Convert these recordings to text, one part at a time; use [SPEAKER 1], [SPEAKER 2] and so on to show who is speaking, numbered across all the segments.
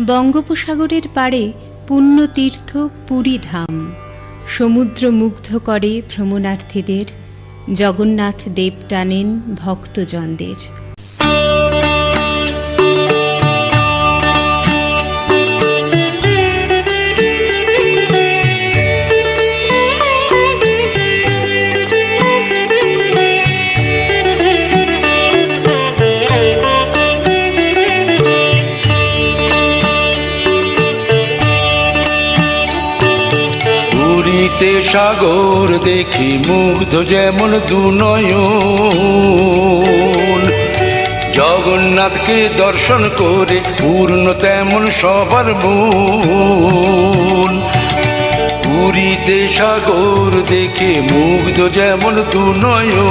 [SPEAKER 1] বঙ্গোপসাগরের পাড়ে পুণ্যতীর্থ পুরী ধাম। সমুদ্র মুগ্ধ করে ভ্রমণার্থীদের জগন্নাথ দেব টানেন ভক্তজনদের।
[SPEAKER 2] পুরীতে সাগর দেখি মুগ্ধ যেমন দুনয়ন জগন্নাথকে দর্শন করে পূর্ণ তেমন সবার মন। পুরীতে সাগর দেখে মুগ্ধ যেমন দুনয়ন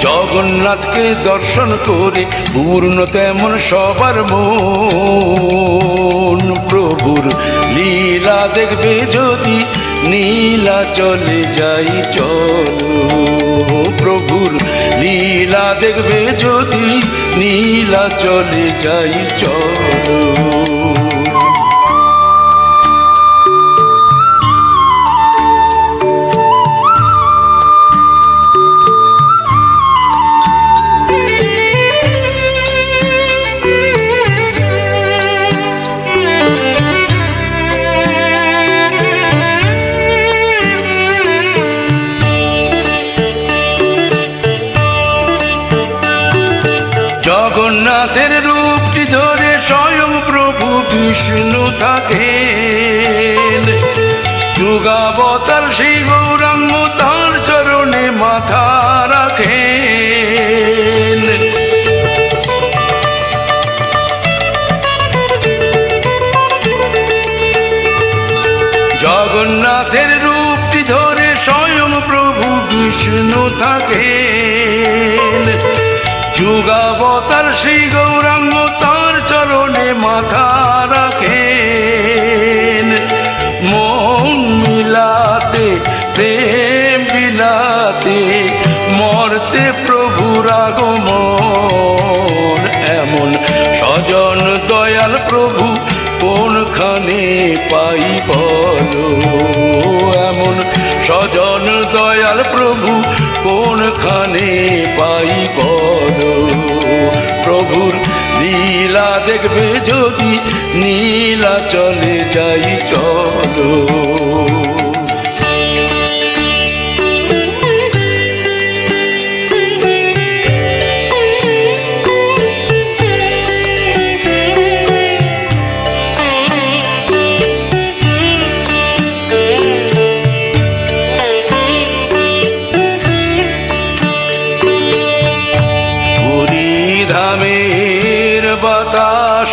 [SPEAKER 2] জগন্নাথকে দর্শন করে পূর্ণ তেমন সবার মন। প্রভুর লীলা দেখবে যদি নীলা চলে যাই চলো। প্রভুর লীলা দেখবে যদি নীলা চলে যাই চলো। জগন্নাথের রূপটি ধরে স্বয়ং প্রভু বিষ্ণু থাকে যুগাবতার সেই গৌরাঙ্গ তার চরণে মাথা রাখেন। জগন্নাথের রূপটি ধরে স্বয়ং প্রভু বিষ্ণু থাকেন। যুগাবতার শ্রী গৌরাঙ্গ তার চরণে মাথা রাখেন। মন মিলাতে, প্রেম বিলাতে, মরতে প্রভুর আগমন এমন স্বজন দয়াল প্রভু কোনখানে পাই বলো? এমন স্বজন দয়াল প্রভু কোনখানে প্রভুর লীলা দেখবে যদি নীলা চলে যাই চলো।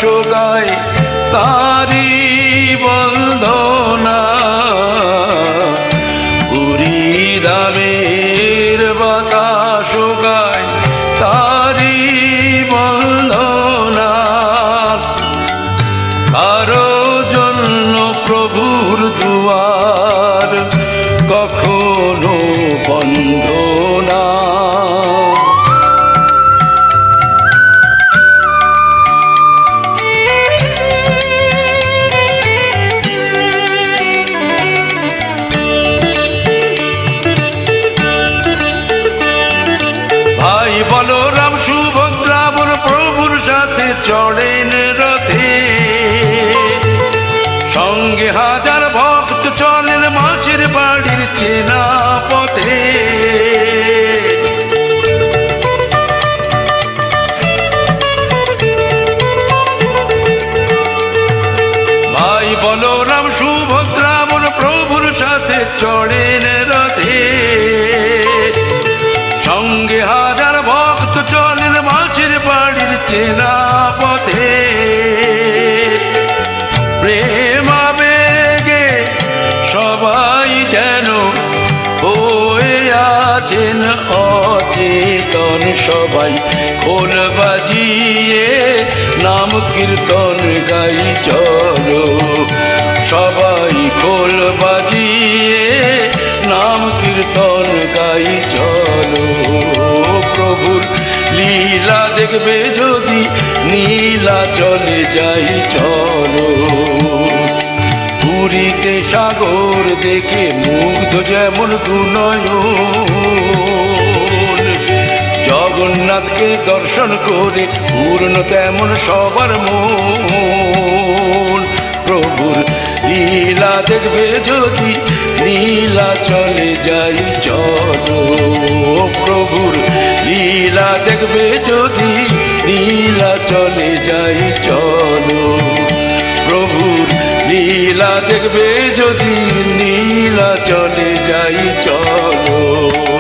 [SPEAKER 2] গায় তারি বন্ধনা পুরী ধামের চেনা পথে ভাই বলরাম সুভদ্রা বল প্রভুর সাথে চড়েন রথে। সঙ্গে হাজার ভক্ত চলেন মাছের বাড়ির চেনা আছেন অচেতন সবাই। খোল বাজিয়ে নাম কীর্তন গাই চলো। সবাই খোল বাজিয়ে নাম কীর্তন গাই চলো। প্রভুর লীলা দেখবে যদি নীলা চলে যাই চলো। পুরীতে সাগর দেখে মুগ্ধ যেমন দুনয়ন। জগন্নাথকে দর্শন করে পূর্ণ তেমন সবার মন। প্রভুর লীলা দেখবে যদি লীলা চলে যাই, চলো। প্রভুর লীলা দেখবে যদি লীলা চলে যাই লীলা দেখবে যদি নীলা চলে যাই চলো।